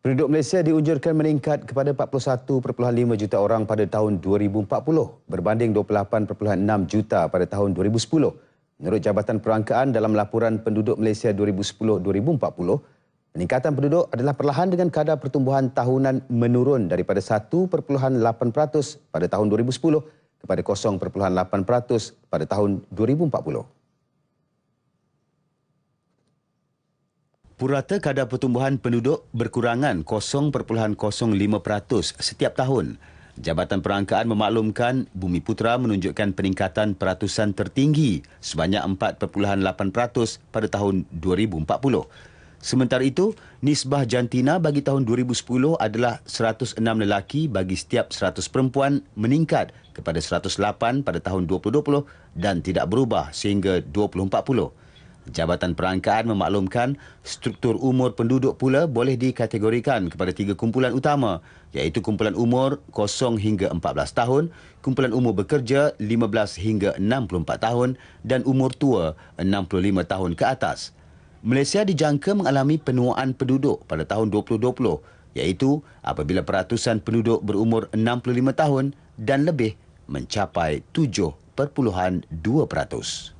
Penduduk Malaysia diunjurkan meningkat kepada 41.5 juta orang pada tahun 2040 berbanding 28.6 juta pada tahun 2010. Menurut Jabatan Perangkaan dalam laporan penduduk Malaysia 2010-2040, peningkatan penduduk adalah perlahan dengan kadar pertumbuhan tahunan menurun daripada 1.8% pada tahun 2010 kepada 0.8% pada tahun 2040. Purata kadar pertumbuhan penduduk berkurangan 0.05% setiap tahun. Jabatan Perangkaan memaklumkan Bumi Putra menunjukkan peningkatan peratusan tertinggi sebanyak 4.8% pada tahun 2040. Sementara itu, nisbah jantina bagi tahun 2010 adalah 106 lelaki bagi setiap 100 perempuan meningkat kepada 108 pada tahun 2020 dan tidak berubah sehingga 2040. Jabatan Perangkaan memaklumkan struktur umur penduduk pula boleh dikategorikan kepada tiga kumpulan utama iaitu kumpulan umur 0 hingga 14 tahun, kumpulan umur bekerja 15 hingga 64 tahun dan umur tua 65 tahun ke atas. Malaysia dijangka mengalami penuaan penduduk pada tahun 2020 iaitu apabila peratusan penduduk berumur 65 tahun dan lebih mencapai 7.2%.